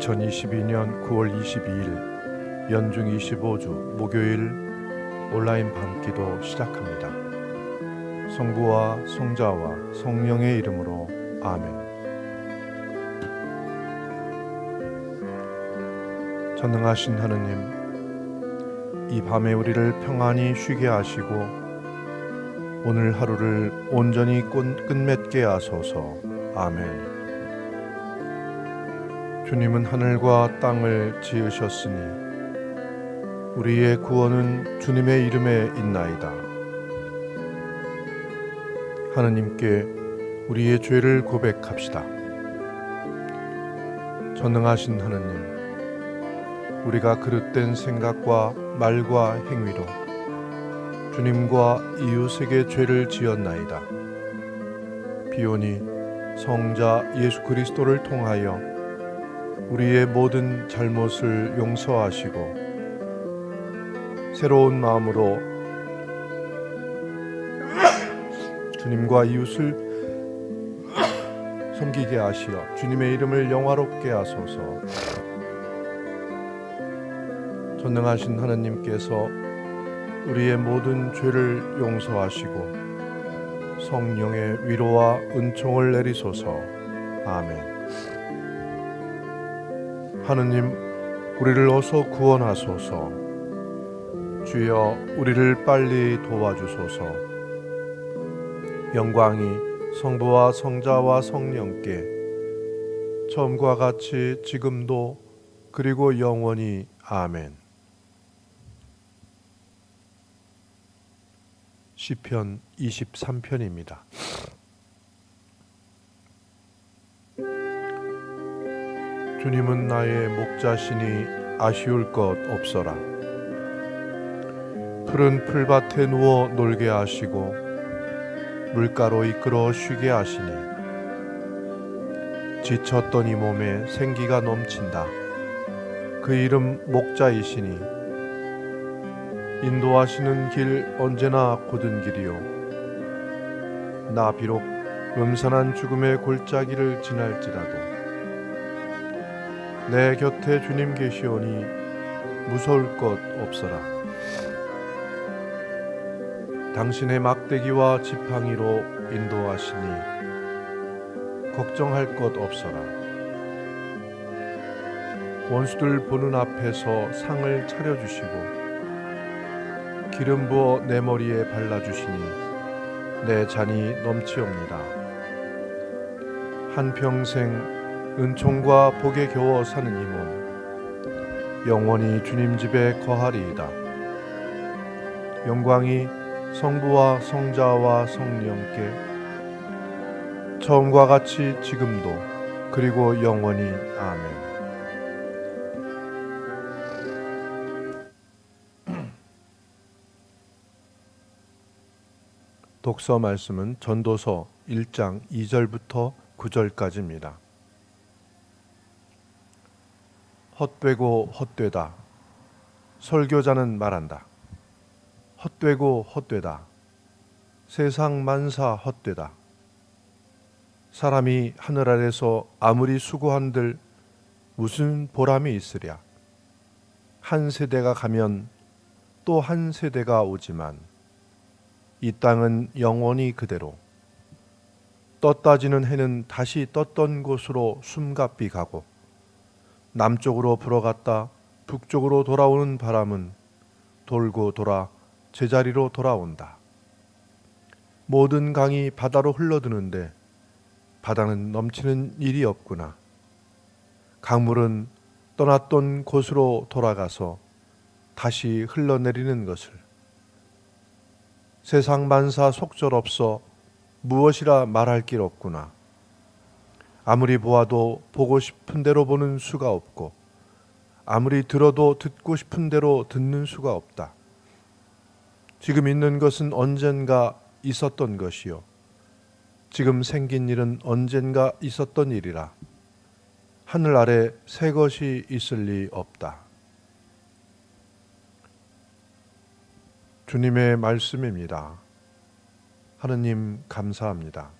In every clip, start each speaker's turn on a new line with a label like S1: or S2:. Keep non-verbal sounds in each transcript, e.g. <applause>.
S1: 2022년 9월 22일 연중 25주 목요일 온라인 밤기도 시작합니다. 성부와 성자와 성령의 이름으로 아멘. 전능하신 하느님, 이 밤에 우리를 평안히 쉬게 하시고 오늘 하루를 온전히 끝- 끝맺게 하소서. 아멘. 주님은 하늘과 땅을 지으셨으니 우리의 구원은 주님의 이름에 있나이다. 하느님께 우리의 죄를 고백합시다. 전능하신 하느님, 우리가 그릇된 생각과 말과 행위로 주님과 이웃에게 죄를 지었나이다. 비오니 성자 예수 그리스도를 통하여 우리의 모든 잘못을 용서하시고 새로운 마음으로 주님과 이웃을 섬기게 하시어 주님의 이름을 영화롭게 하소서. 전능하신 하나님께서 우리의 모든 죄를 용서하시고 성령의 위로와 은총을 내리소서. 아멘. 하느님, 우리를 어서 구원하소서. 주여, 우리를 빨리 도와주소서. 영광이 성부와 성자와 성령께 처음과 같이 지금도 그리고 영원히 아멘. 시편 23편입니다. 주님은 나의 목자시니 아쉬울 것 없어라. 푸른 풀밭에 누워 놀게 하시고 물가로 이끌어 쉬게 하시니 지쳤던 이 몸에 생기가 넘친다. 그 이름 목자이시니 인도하시는 길 언제나 곧은 길이요. 나 비록 음산한 죽음의 골짜기를 지날지라도 내 곁에 주님 계시오니 무서울 것 없어라. 당신의 막대기와 지팡이로 인도하시니 걱정할 것 없어라. 원수들 보는 앞에서 상을 차려주시고 기름 부어 내 머리에 발라주시니 내 잔이 넘치옵니다. 한평생 은총과 복에 겨워 사는 이 몸 영원히 주님 집에 거하리이다. 영광이 성부와 성자와 성령께 처음과 같이 지금도 그리고 영원히 아멘. 독서 말씀은 전도서 1장 2절부터 9절까지입니다. 헛되고 헛되다. 설교자는 말한다. 헛되고 헛되다. 세상 만사 헛되다. 사람이 하늘 아래서 아무리 수고한들 무슨 보람이 있으랴. 한 세대가 가면 또 한 세대가 오지만 이 땅은 영원히 그대로 떴다지는 해는 다시 떴던 곳으로 숨가삐 가고 남쪽으로 불어갔다 북쪽으로 돌아오는 바람은 돌고 돌아 제자리로 돌아온다. 모든 강이 바다로 흘러드는데 바다는 넘치는 일이 없구나. 강물은 떠났던 곳으로 돌아가서 다시 흘러내리는 것을 세상 만사 속절없어 무엇이라 말할 길 없구나. 아무리 보아도 보고 싶은 대로 보는 수가 없고 아무리 들어도 듣고 싶은 대로 듣는 수가 없다. 지금 있는 것은 언젠가 있었던 것이요. 지금 생긴 일은 언젠가 있었던 일이라. 하늘 아래 새 것이 있을 리 없다. 주님의 말씀입니다. 하느님 감사합니다.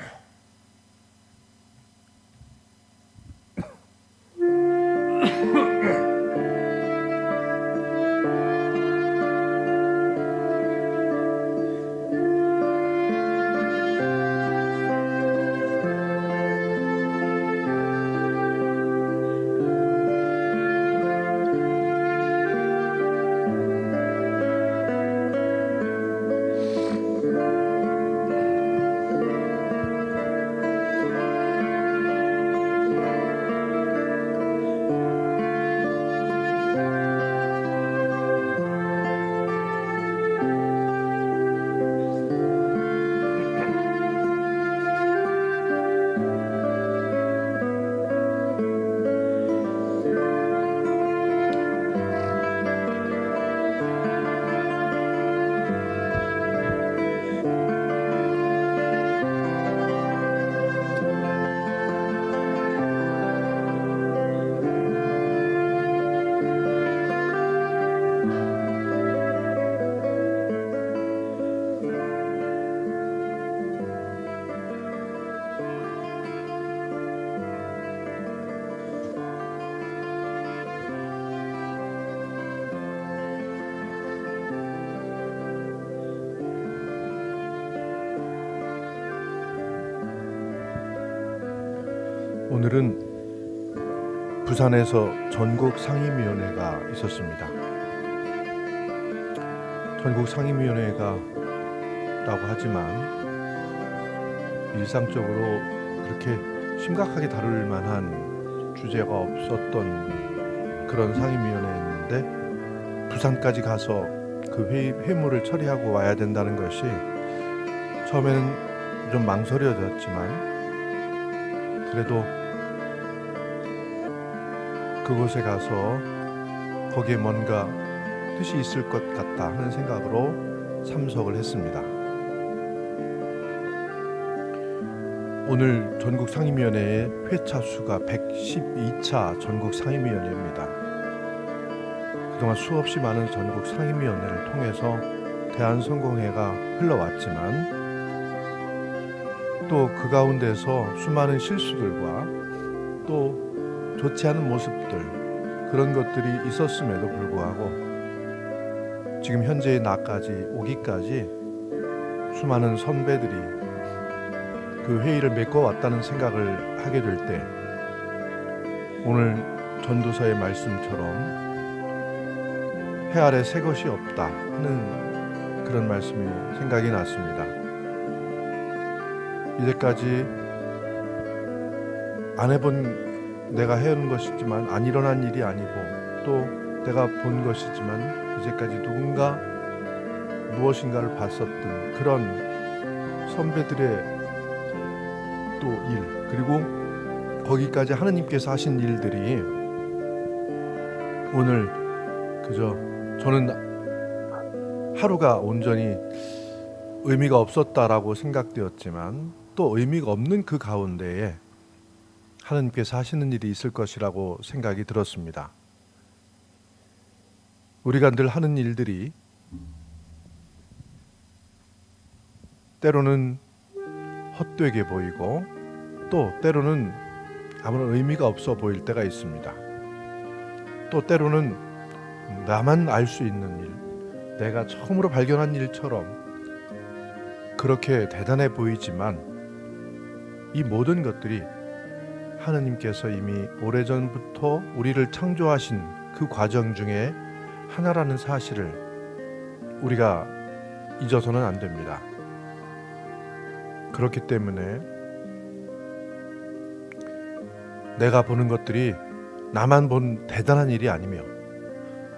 S1: 부산에서 전국 상임위원회가 있었습니다. 전국 상임위원회가라고 하지만 일상적으로 그렇게 심각하게 다룰 만한 주제가 없었던 그런 상임위원회였는데 부산까지 가서 그 회의, 회무를 처리하고 와야 된다는 것이 처음에는 좀 망설여졌지만 그래도 그곳에 가서 거기에 뭔가 뜻이 있을 것 같다 하는 생각으로 참석을 했습니다. 오늘 전국 상임위원회의 회차 수가 112차 전국 상임위원회입니다. 그동안 수없이 많은 전국 상임위원회를 통해서 대한성공회가 흘러왔지만 또그 가운데서 수많은 실수들과 또 좋지 않은 모습들 그런 것들이 있었음에도 불구하고 지금 현재의 나까지 오기까지 수많은 선배들이 그 회의를 메꿔왔다는 생각을 하게 될 때 오늘 전도서의 말씀처럼 해 아래 새 것이 없다 하는 그런 말씀이 생각이 났습니다. 이제까지 안 해본 내가 해온 것이지만 안 일어난 일이 아니고 또 내가 본 것이지만 이제까지 누군가 무엇인가를 봤었던 그런 선배들의 또 일 그리고 거기까지 하느님께서 하신 일들이 오늘 그저 저는 하루가 온전히 의미가 없었다라고 생각되었지만 또 의미가 없는 그 가운데에 하느님께서 하시는 일이 있을 것이라고 생각이 들었습니다. 우리가 늘 하는 일들이 때로는 헛되게 보이고 또 때로는 아무런 의미가 없어 보일 때가 있습니다. 또 때로는 나만 알 수 있는 일, 내가 처음으로 발견한 일처럼 그렇게 대단해 보이지만 이 모든 것들이 하느님께서 이미 오래전부터 우리를 창조하신 그 과정 중에 하나라는 사실을 우리가 잊어서는 안 됩니다. 그렇기 때문에 내가 보는 것들이 나만 본 대단한 일이 아니며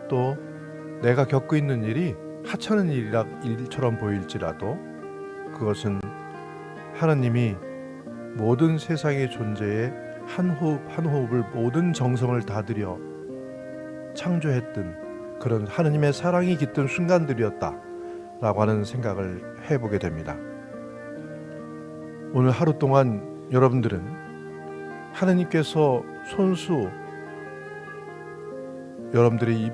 S1: 또 내가 겪고 있는 일이 하찮은 일이라 일처럼 보일지라도 그것은 하나님이 모든 세상의 존재에 한 호흡 한 호흡을 모든 정성을 다 들여 창조했던 그런 하나님의 사랑이 깃든 순간들이었다 라고 하는 생각을 해보게 됩니다. 오늘 하루 동안 여러분들은 하나님께서 손수 여러분들의 입,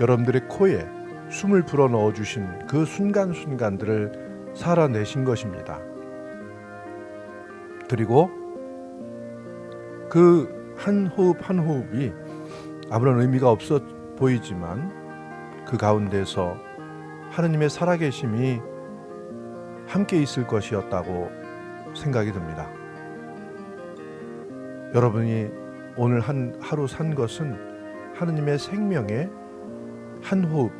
S1: 여러분들의 코에 숨을 불어 넣어 주신 그 순간순간들을 살아내신 것입니다. 그리고 그 한 호흡 한 호흡이 아무런 의미가 없어 보이지만 그 가운데서 하느님의 살아계심이 함께 있을 것이었다고 생각이 듭니다. 여러분이 오늘 한 하루 산 것은 하느님의 생명의 한 호흡,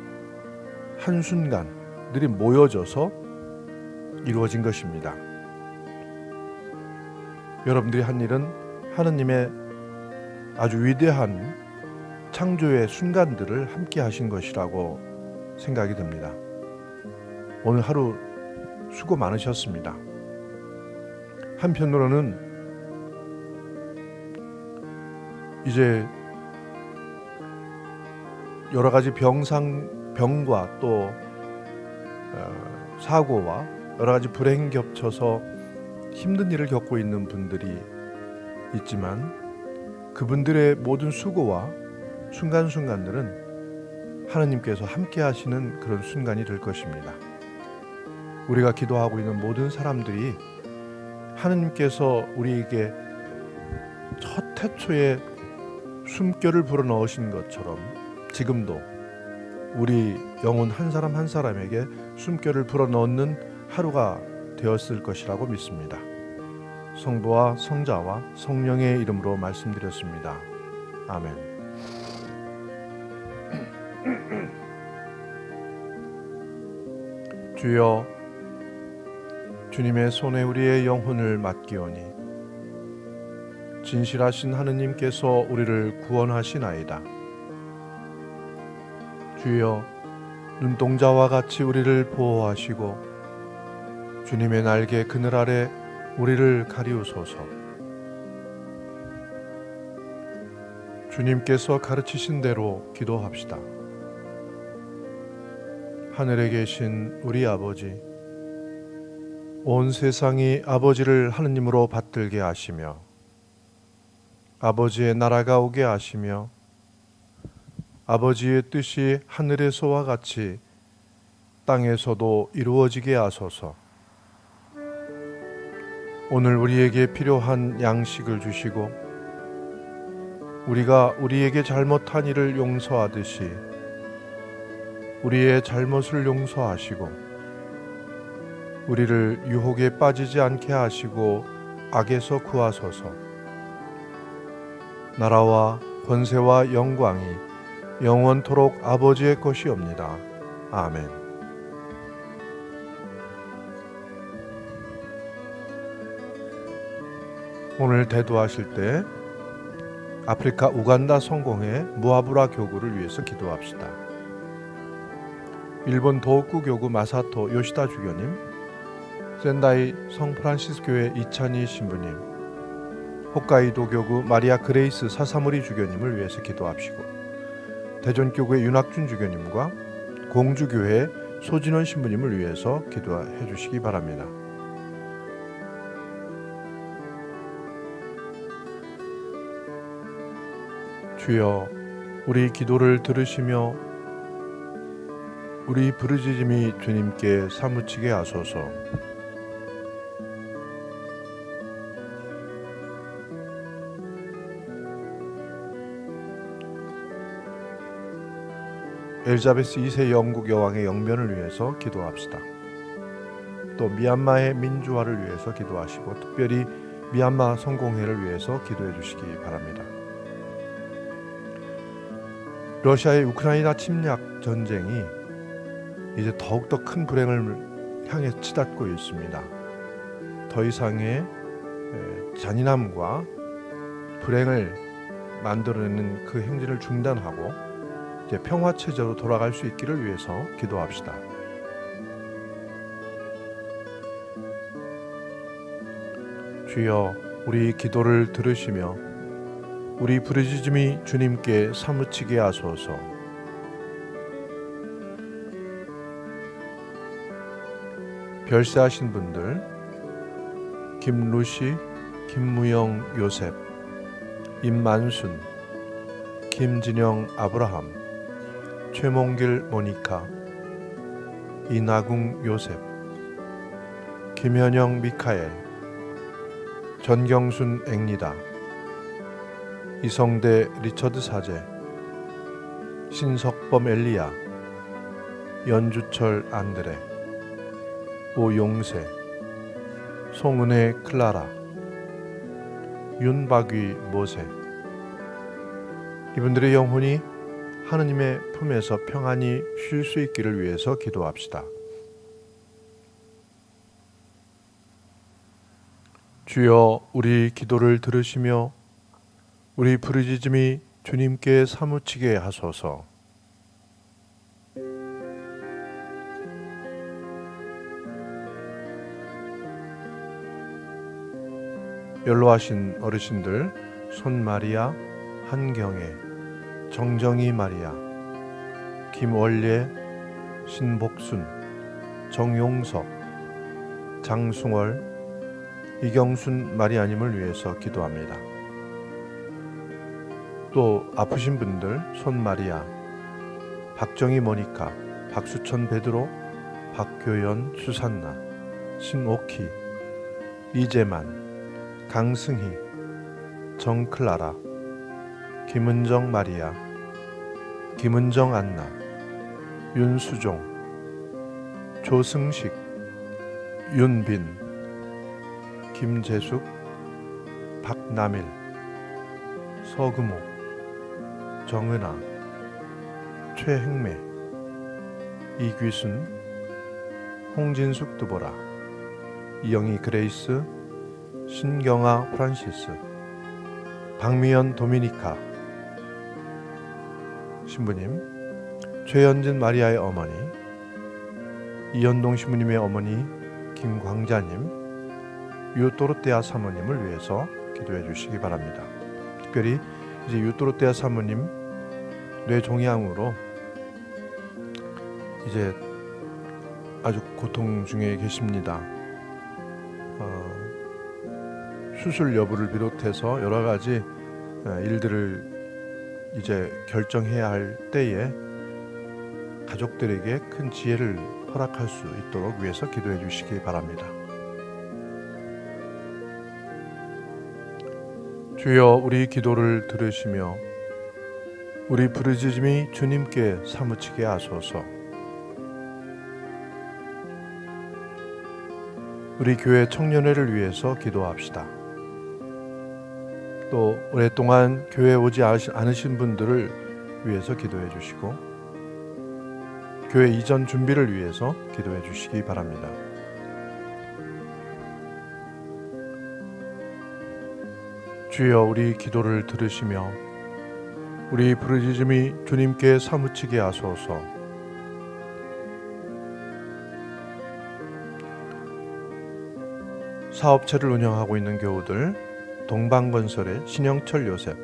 S1: 한 순간들이 모여져서 이루어진 것입니다. 여러분들이 한 일은 하느님의 아주 위대한 창조의 순간들을 함께 하신 것이라고 생각이 듭니다. 오늘 하루 수고 많으셨습니다. 한편으로는 이제 여러 가지 병상 병과 또 어, 사고와 여러 가지 불행 겹쳐서 힘든 일을 겪고 있는 분들이 있지만 그분들의 모든 수고와 순간순간들은 하나님께서 함께 하시는 그런 순간이 될 것입니다. 우리가 기도하고 있는 모든 사람들이 하나님께서 우리에게 첫 태초에 숨결을 불어 넣으신 것처럼 지금도 우리 영혼 한 사람 한 사람에게 숨결을 불어 넣는 하루가 되었을 것이라고 믿습니다. 성부와 성자와 성령의 이름으로 말씀드렸습니다. 아멘. <clears throat> 주여 주님의 손에 우리의 영혼을 맡기오니 진실하신 하느님께서 우리를 구원하시나이다. 주여 눈동자와 같이 우리를 보호하시고 주님의 날개 그늘 아래 우리를 가리우소서. 주님께서 가르치신 대로 기도합시다. 하늘에 계신 우리 아버지, 온 세상이 아버지를 하느님으로 받들게 하시며, 아버지의 나라가 오게 하시며, 아버지의 뜻이 하늘에서와 같이 땅에서도 이루어지게 하소서. 오늘 우리에게 필요한 양식을 주시고 우리가 우리에게 잘못한 일을 용서하듯이 우리의 잘못을 용서하시고 우리를 유혹에 빠지지 않게 하시고 악에서 구하소서. 나라와 권세와 영광이 영원토록 아버지의 것이옵니다. 아멘. 오늘 대도하실 때 아프리카 우간다 성공의 무아브라 교구를 위해서 기도합시다. 일본 도호쿠 교구 마사토 요시다 주교님, 센다이 성프란시스 교회 이찬희 신부님, 홋카이도 교구 마리아 그레이스 사사무리 주교님을 위해서 기도합시고 대전 교구의 윤학준 주교님과 공주교회 소진원 신부님을 위해서 기도해 주시기 바랍니다. 주여 우리 기도를 들으시며 우리 부르짖음이 주님께 사무치게 하소서. 엘자베스 2세 영국 여왕의 영변을 위해서 기도합시다. 또 미얀마의 민주화를 위해서 기도하시고 특별히 미얀마 성공회를 위해서 기도해 주시기 바랍니다. 러시아의 우크라이나 침략 전쟁이 이제 더욱더 큰 불행을 향해 치닫고 있습니다. 더 이상의 잔인함과 불행을 만들어내는 그 행진을 중단하고 이제 평화 체제로 돌아갈 수 있기를 위해서 기도합시다. 주여 우리 기도를 들으시며 우리 부르짖음이 주님께 사무치게 하소서. 별세하신 분들 김루시, 김무영 요셉, 임만순, 김진영 아브라함, 최몽길 모니카, 이나궁 요셉, 김현영 미카엘, 전경순 앵니다, 이성대 리처드 사제, 신석범 엘리야, 연주철 안드레, 오용세, 송은혜 클라라, 윤박위 모세. 이분들의 영혼이 하느님의 품에서 평안히 쉴 수 있기를 위해서 기도합시다. 주여 우리 기도를 들으시며 우리 부르짖음이 주님께 사무치게 하소서. 연로하신 어르신들 손 마리아, 한경애, 정정희 마리아, 김월례, 신복순, 정용석, 장승월, 이경순 마리아님을 위해서 기도합니다. 또 아프신 분들 손 마리아, 박정희 모니카, 박수천 베드로, 박교연 수산나, 신오키, 이재만, 강승희, 정클라라, 김은정 마리아, 김은정 안나, 윤수종, 조승식, 윤빈, 김재숙, 남일, 서금호, 정은아, 최행매, 이귀순, 홍진숙 두보라, 이영희 그레이스, 신경아 프란시스, 박미연 도미니카, 신부님, 최현진 마리아의 어머니, 이현동 신부님의 어머니 김광자님, 유토로테아 사모님을 위해서 기도해 주시기 바랍니다. 특별히 이제 유토로테아 사모님 뇌종양으로 이제 아주 고통 중에 계십니다. 어, 수술 여부를 비롯해서 여러 가지 어, 일들을 이제 결정해야 할 때에 가족들에게 큰 지혜를 허락할 수 있도록 위해서 기도해 주시기 바랍니다. 주여 우리 기도를 들으시며 우리 부르짖음이 주님께 사무치게 하소서. 우리 교회 청년회를 위해서 기도합시다. 또 오랫동안 교회 오지 않으신 분들을 위해서 기도해 주시고 교회 이전 준비를 위해서 기도해 주시기 바랍니다. 주여 우리 기도를 들으시며 우리 부르짖음이 주님께 사무치게 하소서. 사업체를 운영하고 있는 교우들 동방건설의 신영철 요셉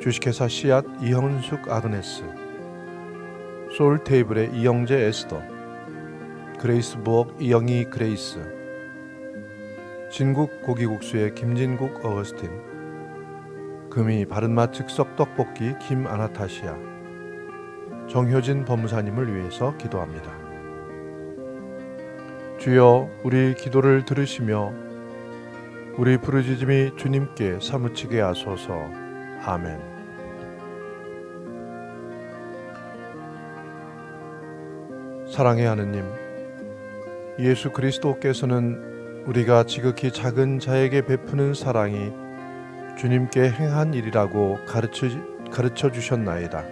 S1: 주식회사 씨앗 이형숙 아그네스 소울테이블의 이영재 에스더 그레이스 부엌 이영희 그레이스 진국 고기국수의 김진국 어거스틴 금이 바른맛 즉석 떡볶이 김 아나타시아 정효진 법무사님을 위해서 기도합니다. 주여 우리 기도를 들으시며 우리 부르짖음이 주님께 사무치게 하소서. 아멘. 사랑의 하느님, 예수 그리스도께서는 우리가 지극히 작은 자에게 베푸는 사랑이 주님께 행한 일이라고 가르쳐, 가르쳐 주셨나이다.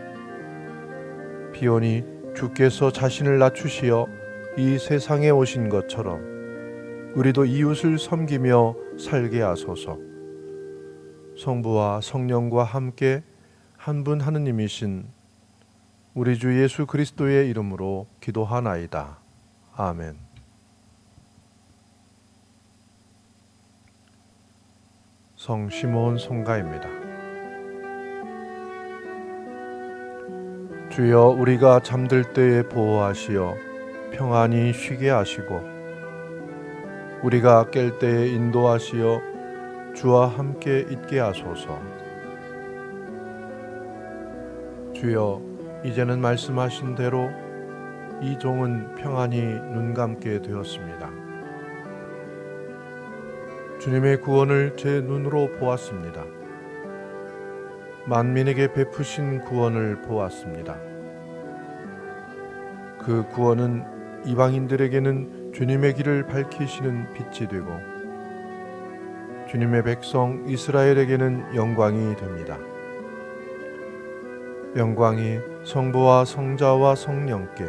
S1: 비오니 주께서 자신을 낮추시어 이 세상에 오신 것처럼 우리도 이웃을 섬기며 살게 하소서. 성부와 성령과 함께 한 분 하느님이신 우리 주 예수 그리스도의 이름으로 기도하나이다. 아멘. 성 시몬 송가입니다. 주여 우리가 잠들 때에 보호하시어 평안히 쉬게 하시고 우리가 깰 때에 인도하시어 주와 함께 있게 하소서. 주여 이제는 말씀하신 대로 이 종은 평안히 눈 감게 되었습니다. 주님의 구원을 제 눈으로 보았습니다. 만민에게 베푸신 구원을 보았습니다. 그 구원은 이방인들에게는 주님의 길을 밝히시는 빛이 되고 주님의 백성 이스라엘에게는 영광이 됩니다. 영광이 성부와 성자와 성령께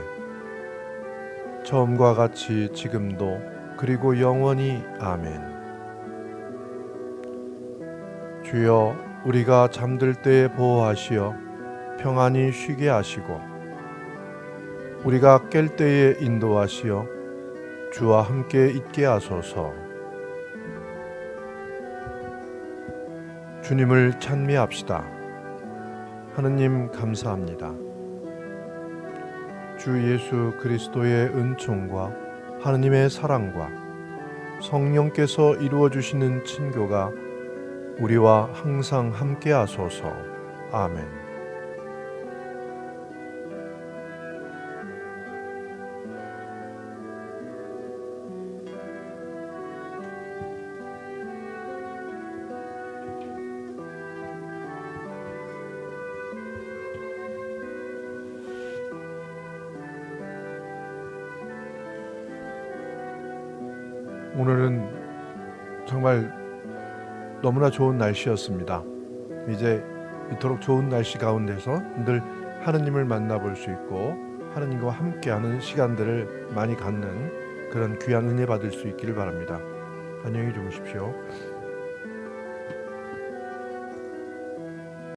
S1: 처음과 같이 지금도 그리고 영원히 아멘. 주여 우리가 잠들 때에 보호하시어 평안히 쉬게 하시고 우리가 깰 때에 인도하시어 주와 함께 있게 하소서. 주님을 찬미합시다. 하느님 감사합니다. 주 예수 그리스도의 은총과 하느님의 사랑과 성령께서 이루어 주시는 친교가 우리와 항상 함께 하소서. 아멘. 오늘은 정말 너무나 좋은 날씨였습니다. 이제 이토록 좋은 날씨 가운데서 늘 하느님을 만나볼 수 있고 하느님과 함께하는 시간들을 많이 갖는 그런 귀한 은혜 받을 수 있기를 바랍니다. 안녕히 주무십시오.